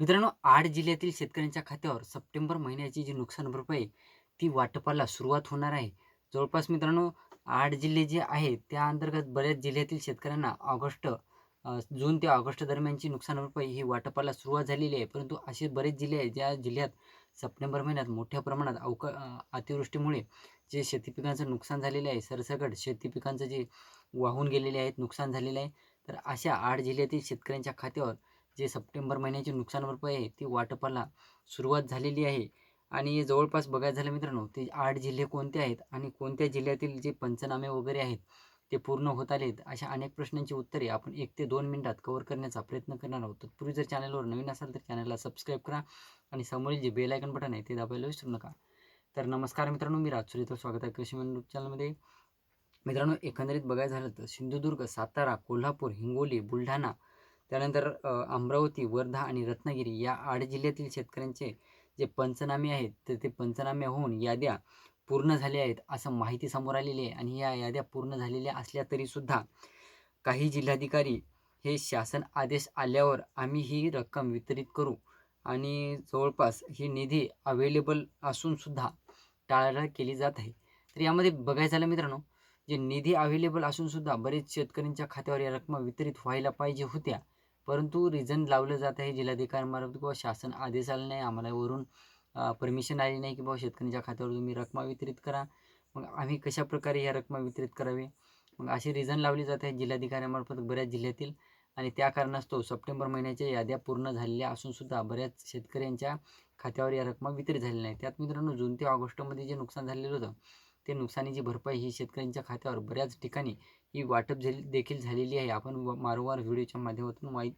मित्रांनो आठ जिल्ह्यातील शेतकऱ्यांच्या खात्यावर सप्टेंबर महिन्याची जी नुकसान भरपाई ती वाटपाला सुरुवात होणार आहे. जवळपास मित्रांनो आठ जिल्हे जे आहेत त्या अंतर्गत बऱ्याच जिल्ह्यातील शेतकऱ्यांना ऑगस्ट जून ते ऑगस्ट दरम्यानची नुकसान भरपाई ही वाटपाला सुरुवात झालेली आहे. परंतु असे बरेच जिल्हे आहेत ज्या जिल्ह्यात सप्टेंबर महिन्यात मोठ्या प्रमाणात अवक अतिवृष्टीमुळे जे शेती पिकांचं नुकसान झालेलं आहे सरसकट शेती पिकांचं जे वाहून गेलेले आहेत नुकसान झालेलं आहे. तर अशा आठ जिल्ह्यातील शेतकऱ्यांच्या खात्यावर जे सप्टेंबर महिन्याची नुकसान भरपाई आहे ती वाटपाला सुरुवात झालेली आहे. आणि जवळपास बघायचं झालं मित्रांनो ते आठ जिल्हे कोणते आहेत आणि कोणत्या जिल्ह्यातील जे पंचनामे वगैरे आहेत ते पूर्ण होत आलेत? अशा अनेक प्रश्नांची उत्तरे आपण एक ते दोन मिनिटात कव्हर करण्याचा प्रयत्न करणार आहोत. तत्पूर्वी जर चॅनलवर नवीन असाल तर चॅनलला सबस्क्राईब करा आणि समोरील जे बेल आयकन बटन आहे ते दाबायला विसरू नका. तर नमस्कार मित्रांनो मी राजसूर इथं स्वागत आहे कृषी यूट्यूब चॅनलमध्ये मित्रांनो एकंदरीत बघायचं झालं तर सिंधुदुर्ग सातारा कोल्हापूर हिंगोली बुलढाणा त्यानंतर अमरावती वर्धा आणि रत्नागिरी या आठ जिल्ह्यातील शेतकऱ्यांचे जे पंचनामे आहेत तर ते पंचनामे होऊन याद्या पूर्ण झाल्या आहेत असं माहिती समोर आलेली आहे. आणि या याद्या पूर्ण झालेल्या असल्या तरीसुद्धा काही जिल्हाधिकारी हे शासन आदेश आल्यावर आम्ही ही रक्कम वितरित करू. आणि जवळपास ही निधी अवेलेबल असूनसुद्धा टाळाटाळ केली जात आहे. तर यामध्ये बघायचं झालं मित्रांनो जे निधी अवेलेबल असूनसुद्धा बरेच शेतकऱ्यांच्या खात्यावर या रकमा वितरित व्हायला पाहिजे होत्या. परंतु रिझन लावलं जात आहे जिल्हाधिकाऱ्यांमार्फत किंवा शासन आदेश आला नाही आम्हाला वरून परमिशन आली नाही की बाबा शेतकऱ्यांच्या खात्यावर तुम्ही रकमा वितरित करा. मग आम्ही कशाप्रकारे या रकमा वितरित करावे? मग अशी रिझन लावली जात आहे जिल्हाधिकाऱ्यांमार्फत बऱ्याच जिल्ह्यातील आणि त्या कारणास्तव सप्टेंबर महिन्याच्या याद्या पूर्ण झालेल्या असूनसुद्धा बऱ्याच शेतकऱ्यांच्या खात्यावर या रकमा वितरित झालेल्या नाही त्यात मित्रांनो जून ते ऑगस्टमध्ये जे नुकसान झालेलं होतं ते नुकसानीची भरपाई ही शेतकऱ्यांच्या खात्यावर बऱ्याच ठिकाणी ही वाटप झाली देखील झालेली आहे. आपण व- वारंवार व्हिडिओच्या माध्यमातून माहीत